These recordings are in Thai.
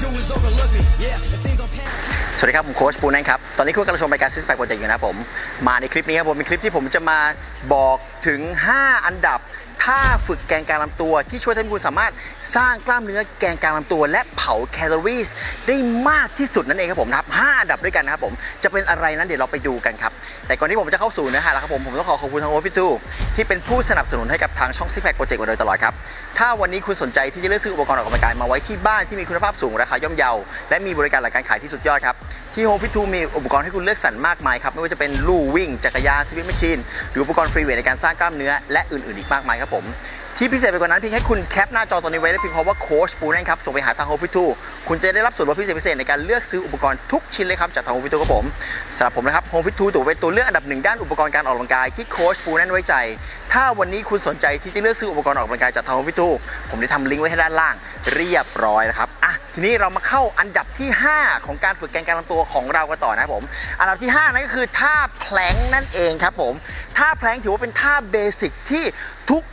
สวัสดีครับ ผมโค้ชปูนั่นครับ ตอนนี้คุณกำลังชมรายการซิสแพคโปรเจกต์อยู่นะผม มาในคลิปนี้ครับผมเป็นคลิปที่ผมจะมาบอกถึง 5 อันดับท่าฝึกแกนกลางลำตัวที่ช่วยให้คุณสามารถ สร้างกล้ามเนื้อแกนกลางลำตัวและเผาแคลอรี่ได้มากที่สุดนั่นเองครับผมนะครับ5อันดับด้วยกันนะครับผมจะเป็นอะไรนั้นเดี๋ยวเราไปดูกันครับ แต่ก่อนที่ผมจะเข้าสู่เนื้อหาแล้วครับผมผมต้องขอขอบคุณทางโอฟิทูที่เป็นผู้สนับสนุนให้กับทางช่องซิสแพคโปรเจกต์มาโดยตลอดครับถ้าวันนี้คุณสนใจที่จะเลือกซื้ออุปกรณ์ออกกำลังกายมาไว้ที่บ้านที่มีคุณภาพสูงราคาย่อมเยาและมีบริการหลักการขายที่สุดยอดครับที่ Home Fit 2มีอุปกรณ์ให้คุณเลือกสรรมากมายครับไม่ว่าจะเป็นลู่วิ่งจักรยานสวิตแมชชีนหรืออุปกรณ์ฟรีเวทในการสร้างกล้ามเนื้อและอื่นๆอีกมากมายครับผม ที่พิเศษไปกว่านั้นเพียงแค่คุณแคปหน้าจอตอนนี้ไว้และพิมพ์คำว่าโค้ชปูนั่นครับส่งไปหาทางโฮฟิทูคุณจะได้รับส่วนลดพิเศษพิเศษในการเลือกซื้ออุปกรณ์ทุกชิ้นเลยครับจากทางโฮฟิทูครับผม สำหรับผมนะครับ Home Fit 2ถือเป็นตัวเลือกอันดับหนึ่งด้านอุปกรณ์การออกกำลังกายที่โค้ชปูแน่นไว้ใจ ถ้าวันนี้คุณสนใจที่จะเลือกซื้ออุปกรณ์ออกกำลังกายจากทาง Home Fit 2ผมได้ทำลิงก์ไว้ให้ด้านล่างเรียบร้อยแล้วครับอะทีนี้เรามาเข้าอันดับที่ 5 ของการฝึกแกนกางลำตัวของเรากันต่อนะครับผม อันดับที่ 5 นั่นก็คือท่าแพลงนั่นเองครับผมท่าแพลงถือว่าเป็นท่าเบสิกที่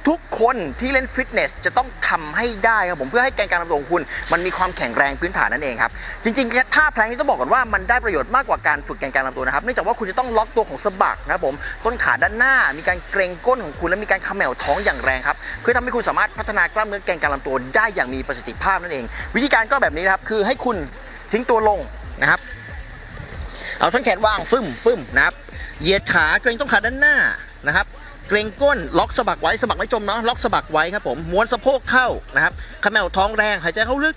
ทุกๆคนที่เล่นฟิตเนสจะต้องทำให้ได้ครับผมเพื่อให้แกนกางลำตัวของคุณ มันมีความแข็งแรงพื้นฐานนั่นเองครับจริงๆท่าแพลงนี้ต้องบอกก่อนว่ามันได้ประโยชน์มากกว่าการฝึกแกนกางลำตัวนะครับ เนื่องจากว่าคุณจะต้องล็อกตัวของสะบักนะครับผม ต้นขาด้านหน้า มีการเกรงก้นของคุณและมีการขมวท้องอย่างแรงครับ เพื่อทำให้คุณสามารถพัฒนากล้ามเนื้อแกนกลางลำตัวได้อย่างมีประสิทธิภาพนั่นเอง วิธีการก็แบบนี้นะครับ คือให้คุณทิ้งตัวลงนะครับ เอาท่อนแขนวางฟึ่มฟึ่มนะครับ เหยียดขาเกรงต้นขาด้านหน้านะครับเกรงก้นล็อกสะบักไว้สะบักไม่จมเนาะล็อกสะบักไว้ครับผมม้วนสะโพกเข้านะครับขมวท้องแรงหายใจเข้าลึก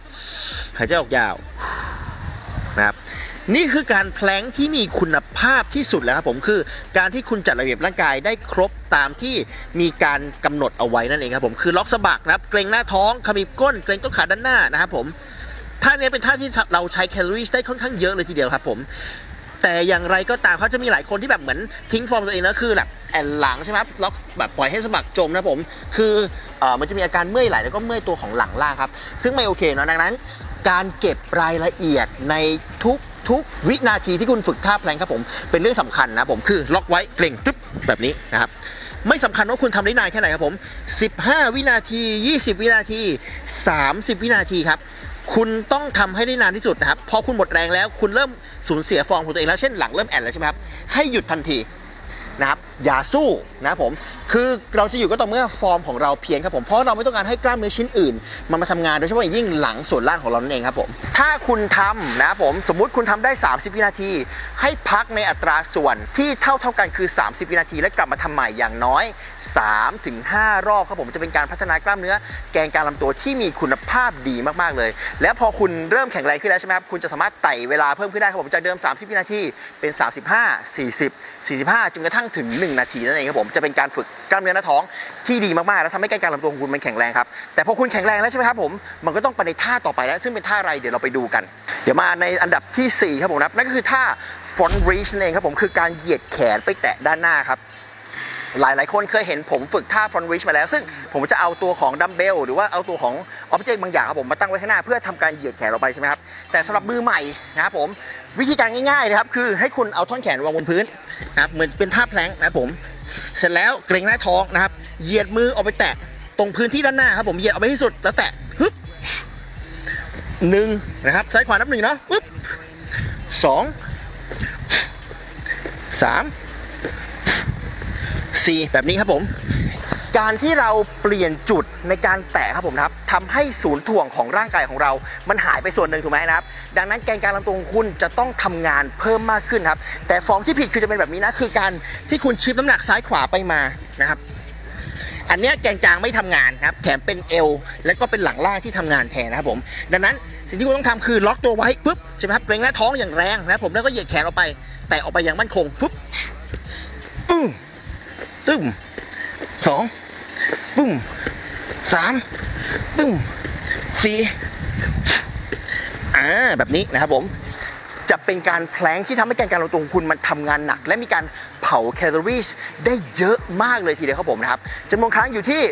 หายใจออกยาวนะครับ นี่คือการแพลงที่มีคุณภาพที่สุดแล้วครับผมคือ การที่คุณจัดระเบียบร่างกายได้ครบตามที่มีการกำหนดเอาไว้นั่นเองครับผมคือล็อกสะบักนะครับเกรงหน้าท้องขมิบก้น เกรงต้นขาด้านหน้านะครับผมท่านี้เป็นท่าที่เราใช้แคลอรี่ได้ค่อนข้างเยอะเลยทีเดียวครับผมแต่อย่างไรก็ตามเขาจะมีหลายคนที่แบบเหมือนทิ้งฟอร์มตัวเองนะคือแบบแอนหลังใช่ไหมครับล็อกแบบปล่อยให้สะบักจมนะผม คือเอ่อมันจะมีอาการเมื่อยไหล่แล้วก็เมื่อยตัวของหลังล่างครับ ซึ่งไม่โอเคเนาะดังนั้น การเก็บรายละเอียดในทุก ทุกวินาทีที่คุณฝึกท่าแพลงครับผม เป็นเรื่องสำคัญนะผมคือล็อกไว้เกร็งตึ๊บแบบนี้นะครับไม่สำคัญว่าคุณทำได้นานแค่ไหนครับผม 15 วินาที 20 วินาที 30 วินาทีครับ คุณต้องทำให้ได้นานที่สุดนะครับ พอคุณหมดแรงแล้ว คุณเริ่มสูญเสียฟอร์มของตัวเองแล้ว เช่นหลังเริ่มแอนแล้วใช่ไหมครับ ให้หยุดทันที นะครับอย่าสู้นะผมคือเราจะอยู่ก็ต่อเมื่อฟอร์มของเราเพียงครับผมเพราะเราไม่ต้องการให้กล้ามเนื้อชิ้นอื่น มันมาทำงานโดยเฉพาะอย่างยิ่งหลังส่วนล่างของเรานั่นเองครับผมถ้าคุณทำนะผมสมมุติคุณทำได้ 30 วินาที ให้พักในอัตราส่วนที่เท่าเท่ากันคือ 30 วินาที และกลับมาทำใหม่อย่างน้อย 3-5 รอบครับผมจะเป็นการพัฒนากล้ามเนื้อ แกนกลางลำตัวที่มีคุณภาพดีมากๆเลย แล้วพอคุณเริ่มแข็งแรงขึ้นแล้วใช่ไหมครับคุณจะสามารถไต่เวลาเพิ่มขึ้นได้ครับผมจากเดิม 30 วินาทีเป็น 35 40 45จนกระทั่ง่งถึง 1 นาทีนั่นเองครับผมจะเป็นการฝึกกล้ามเนื้อหน้าท้องที่ดีมากๆ แล้วทำให้กนกลางลำตัวของคุณมันแข็งแรงครับแต่พอคุณแข็งแรงแล้วใช่ไหมครับผมมันก็ต้องไปในท่าต่อไปแล้ว ซึ่งเป็นท่าอะไรเดี๋ยวเราไปดูกัน เดี๋ยวมาในอันดับทีสี่4ครับผมนับนั่นก็คือท่า front reach นั่นเองครับผมคือการเหยียดแขนไปแตะด้านหน้าครับหลายหลายๆคนเคยเห็นผมฝึกท่า front reach มาแล้ว ซึ่งผมจะเอาตัวของดัมเบลหรือว่าเอาตัวของออบเจกต์บางอย่างครับผมมาตั้งไว้ข้างหน้า เพื่อทำการเหยียดแขนเราไปใช่ไหมครับ แต่สำหรับมือใหม่นะครับผม วิธีการง่ายๆนะครับคือให้คุณเอาท่อนแขนวางบนพื้นนะครับเหมือนเป็นท่าแพลงนะครับผม เสร็จแล้วเกรงหน้าท้องนะครับ เหยียดมือออกไปแตะตรงพื้นที่ด้านหน้าครับผมเหยียดออกไปที่สุดแล้วแตะฮึบหนึ่งนะครับซ้ายขวานับหนึ่งเนาะปึ๊บสองสาม4แบบนี้ครับผม การที่เราเปลี่ยนจุดในการแตะครับผมครับทำให้ศูนย์ถ่วงของร่างกายของเรา มันหายไปส่วนหนึ่งถูกไหมนะครับ ดังนั้นแกนกลารลำตัวของคุณจะต้องทำงานเพิ่มมากขึ้นครับ แต่ฟอร์มที่ผิดคือจะเป็นแบบนี้นะ คือการที่คุณชิปน้ำหนักซ้ายขวาไปมานะครับ อันนี้แกนกลางไม่ทำงานครับ แถมเป็นเอว และก็เป็นหลังล่างที่ทำงานแทนนะครับผม ดังนั้นสิ่งที่คุณต้องทำคือล็อกตัวไว้ปุ๊บใช่ไหมครับเกรงหน้าท้องอย่างแรงนะครับผมแล้วก็เหยียดแขนออกไป แต่ออกไปอย่างมั่นคงปุ๊บอืมตึ้มสอง ปุ้มสามปุ้มสี่อ่าแบบนี้นะครับผมจะเป็นการแพลงที่ทำให้แกนการลงตัวของคุณมันทำงานหนัก และมีการาแคลอรี่ได้เยอะมากเลยทีเดียวครับผมนะครับจำนวนครั้งอยู่ที่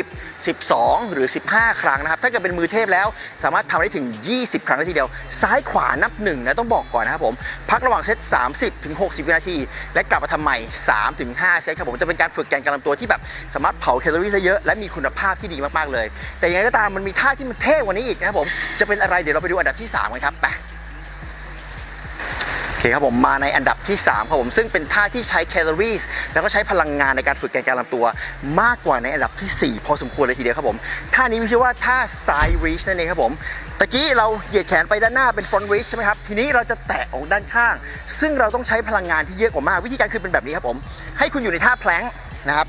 10 12 หรือ 15 ครั้งนะครับ ถ้าเกิดเป็นมือเทพแล้ว สามารถทำได้ถึง 20 ครั้งเลยทีเดียว ซ้ายขวานับหนึ่งนะต้องบอกก่อนนะครับผม พักระหว่างเซต 30 ถึง 60 วินาที และกลับมาทำใหม่ 3 ถึง 5 เซตครับผม จะเป็นการฝึกแกนกำลังตัวที่แบบสามารถเผาแคลอรี่ได้เยอะ และมีคุณภาพที่ดีมากๆเลย แต่ยังไงก็ตามมันมีท่าที่มันเท่กว่านี้อีกนะครับผม จะเป็นอะไรเดี๋ยวเราไปดูอันดับที่3กันครับไป เคครับผมมาในอันดับที่3ครับผมซึ่งเป็นท่าที่ใช้แคลอรี่แล้วก็ใช้พลังงานในการฝึกแกนกลารลำตัว มากกว่าในอันดับที่ 4 พอสมควรเลยทีเดียวครับผมท่านี้มีชื่อว่าท่า side reach นั่นเองครับผมตะกี้เราเหยียดแขนไปด้านหน้าเป็น front reach ใช่ไหมครับทีนี้เราจะแตะออกด้านข้าง ซึ่งเราต้องใช้พลังงานที่เยอะกว่ามากวิธีการคือเป็นแบบนี้ครับผมให้คุณอยู่ในท่าแพลงนะครับ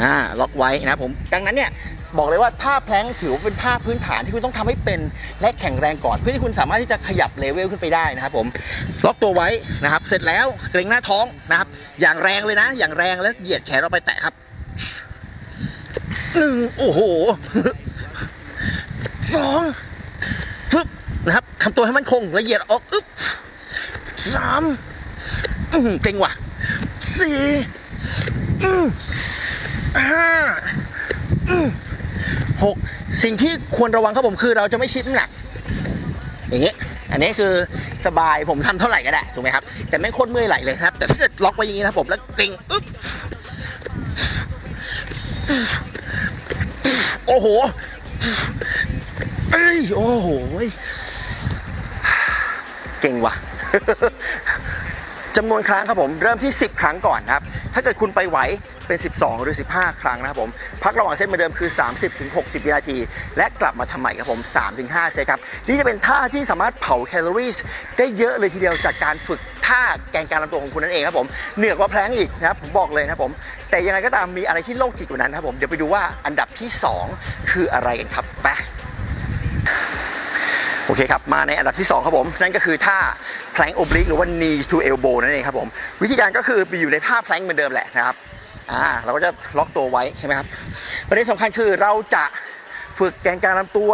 อ่าล็อกไว้นะครับผมดังนั้นเนี่ย บอกเลยว่าท่าแพลงถือว่าเป็นท่าพื้นฐานที่คุณต้องทำให้เป็นและแข็งแรงก่อน เพื่อที่คุณสามารถที่จะขยับเลเวลขึ้นไปได้นะครับผมล็อกตัวไว้นะครับ เสร็จแล้วเกรงหน้าท้องนะครับ อย่างแรงเลยนะ อย่างแรงแล้วเหยียดแขนเราไปแตะครับหนึ่งโอ้โหสองฟึบนะครับทำตัวให้มันคงและเหยียดออกอึ๊บสามเกรงว่ะสี่ห้า 6สิ่งที่ควรระวังครับผมคือเราจะไม่ชิดน้ำหนัก อย่างนี้ อันนี้คือสบายผมทำเท่าไหร่ก็ได้ถูกไหมครับ แต่ไม่ค้นเมื่อยไหลเลยครับ แต่ถ้าเกิดล็อกไว้อย่างนี้นะผมแล้วเกร็งอึ๊บโอ้โหเอ้ยโอ้โหเก่งว่ะ จำนวนครั้งครับผมเริ่มที่ 10 ครั้งก่อนครับ ถ้าเกิดคุณไปไหวเป็น 12 หรือ 15 ครั้งนะครับผม พักระหว่างเซตเหมือนเดิมคือ 30ถึง60 วินาที และกลับมาทำใหม่ครับผม3ถึง5เซตครับ นี่จะเป็นท่าที่สามารถเผาแคลอรี่ได้เยอะเลยทีเดียวจากการฝึกท่าแกนการลำตัวของคุณนั่นเองครับผมเหนือกว่าแพลงอีกนะครับผมบอกเลยนะครับผม แต่ยังไงก็ตามมีอะไรที่โลกจิตกว่านั้นครับผมเดี๋ยวไปดูว่าอันดับที่ 2 คืออะไรกันครับไป โอเคครับ มาในอันดับที่ 2 ครับผม นั่นก็คือท่าแพลงโอบลิกหรือว่า knee to elbow นั่นเองครับผม วิธีการก็คือไปอยู่ในท่าแพลงเหมือนเดิมแหละนะครับอ่าเราก็จะล็อกตัวไว้ใช่ไหมครับประเด็นสำคัญคือเราจะฝึกแกนกลารลำตัว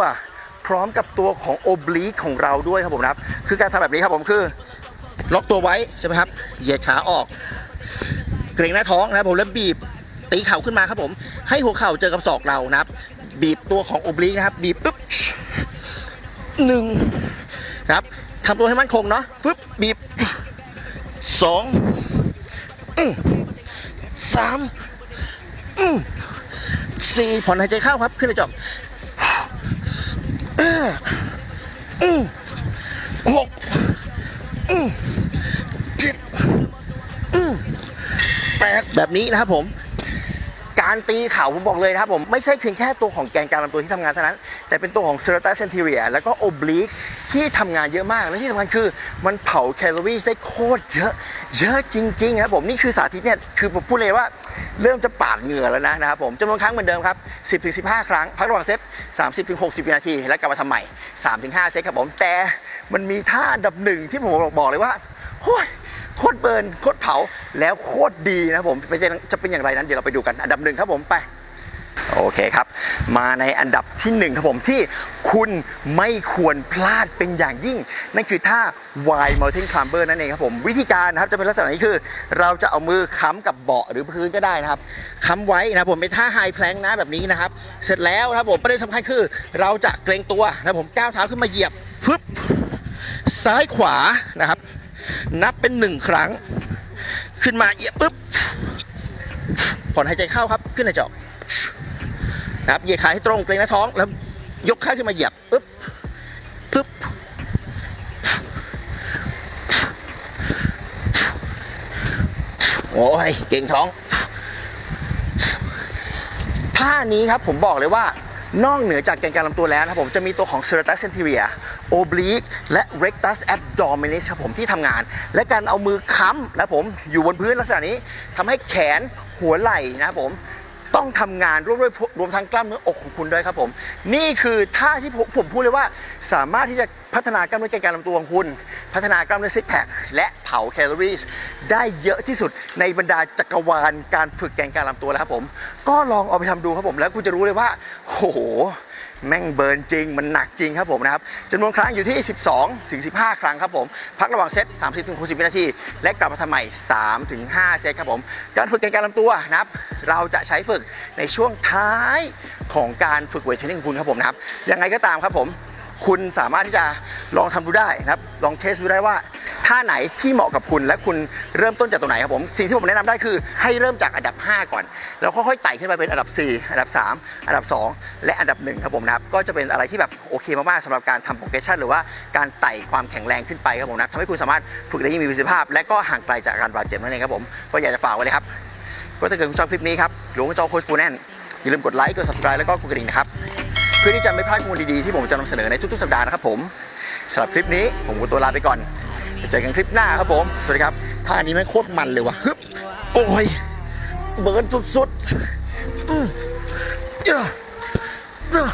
พร้อมกับตัวของโอบลิกของเราด้วยครับผมนะครับ คือการทำแบบนี้ครับผมคือล็อกตัวไว้ใช่ไหมครับ เหยียดขาออก เกรงหน้าท้องนะครับผมแล้วบีบตีเข่าขึ้นมาครับผม ให้หัวเข่าเจอกับศอกเรานะครับ บีบตัวของโอบลิกนะครับ บีบปุ๊บ หนึ่งครับทำตัวให้มั่นคงเนาะฟึบบีบสองสามสี่ผ่อนหายใจเข้าครับ ขึ้นเลยจอบห้าอื้อหกอื้อเจ็ดอื้อแปดแบบนี้นะครับผม การตีเข่าผมบอกเลยนะครับผมไม่ใช่เพียงแค่ตัวของแกนกลารลำตัวที่ทำงานเท่านั้น แต่เป็นตัวของเซอร์ตัสเซนติเรียแล้วก็โอบลิกที่ทำงานเยอะมาก และที่สำคัญคือมันเผาแคลอรี่ได้โคตรเยอะเยอะจริงๆนะครับผมนี่คือสาธิตเนี่ยคือผมพูดเลยว่าเริ่มจะปาดเหงื่อแล้วนะนะครับผมจำนวนครั้งเหมือนเดิมครับ 10ถึง15 ครั้ง พักระหว่างเซต30ถึง60 วินาที แล้วกลับมาทำใหม่3ถึง5เซตครับผมแต่มันมีท่าดับหนึ่งที่ผมบอกเลยว่าโอ้ย โคตรเบิร์นโคตรเผาแล้วโคตรดีนะผมเป็นจะเป็นอย่างไรนั้นเดี๋ยวเราไปดูกันอันดับหนึ่งครับผมไปโอเคครับ มาในอันดับที่หนึ่งครับผมที่คุณไม่ควรพลาดเป็นอย่างยิ่ง นั่นคือท่า Y Mountain Climber นั่นเองครับผมวิธีการนะครับจะเป็นลักษณะนี้คือ เราจะเอามือค้ำกับเบาะหรือพื้นก็ได้นะครับค้ำไว้นะผมเป็นท่า High Plank นะแบบนี้นะครับ เสร็จแล้วนะครับผมประเด็นสำคัญคือ เราจะเกรงตัวนะผมก้าวเท้าขึ้นมาเหยียบฟึบซ้ายขวานะครับ นับเป็นหนึ่งครั้ง ขึ้นมาเหยียบปุ๊บผ่อนหายใจเข้าครับขึ้นหายใจออกนะครับเหยียดขาให้ตรงเกรงหน้าท้องแล้วยกขาขึ้นมาเหยียบปุ๊บปุ๊บโอ้ยเก่งท้องท่านี้ครับผมบอกเลยว่า นอกเหนือจากแกนกลารลำตัวแล้วนะครับผมจะมีตัวของ serratus centuria oblique และ rectus abdominis ครับผมที่ทำงาน และการเอามือค้ำนะครับผมอยู่บนพื้นลักษณะนี้ทำให้แขนหัวไหล่นะครับผมต้องทำงานร่วมด้วยรวมทั้งกล้ามเนื้ออกของคุณด้วยครับผม นี่คือท่าที่ผมพูดเลยว่าสามารถที่จะ พัฒนากล้ามเนื้อแกนกลารลำตัวของคุณ พัฒนากล้ามเนื้อซิกแพคและเผาแคลอรี่ได้เยอะที่สุดในบรรดาจักรวาลการฝึกแกนกลารลำตัวแล้วครับผม ก็ลองเอาไปทำดูครับผม แล้วคุณจะรู้เลยว่าโหแม่งเบิร์นจริง มันหนักจริงครับผมนะครับจำนวนครั้งอยู่ที่ 12 ถึง 15 ครั้งครับผม พักระหว่างเซต 30 ถึง 60 วินาที และกลับมาทำใหม่ 3 ถึง 5 เซตครับผม การฝึกแกนการลำตัวนะครับ เราจะใช้ฝึกในช่วงท้ายของการฝึกเวทเทรนนิ่งของคุณครับผมนะครับ ยังไงก็ตามครับผม คุณสามารถที่จะลองทำดูได้นะครับ ลองเทสดูได้ว่าท่าไหนที่เหมาะกับคุณและคุณเริ่มต้นจากตรงไหนครับผม สิ่งที่ผมแนะนำได้คือให้เริ่มจากอันดับ 5 ก่อน แล้วค่อยๆไต่ขึ้นไปเป็นอันดับ 4 อันดับ 3 อันดับ 2 และอันดับ1ครับผมนะครับก็จะเป็นอะไรที่แบบโอเคมากๆสำหรับการทำโปรเกรสชันหรือว่าการไต่ความแข็งแรงขึ้นไปครับผมนะทำให้คุณสามารถฝึกได้อยังมีประสิทธิภาพ และก็ห่างไกลจากการบาดเจ็บนั่นเองครับผมก็อยากจะฝากไว้เลยครับก็ถ้าเกิดคุณชอบคลิปนี้ครับหลวงจอโค้ชปูแน่นอย่าลืมกดไลค์กด subscribe แล้วก็กดกระดิ่งนะครับ เพื่อที่จะไม่พลาดข้อมูลดีๆที่ผมจะนำเสนอในทุกๆสัปดาห์นะครับผมสำหรับคลิปนี้ผมขอตัวลาไปก่อนไปเจอกันคลิปหน้าครับผม สวัสดีครับท่านี้ไม่โคตรมันเลยว่ะฮึบโอ้ยเบิร์นสุดๆอืมเอ้อ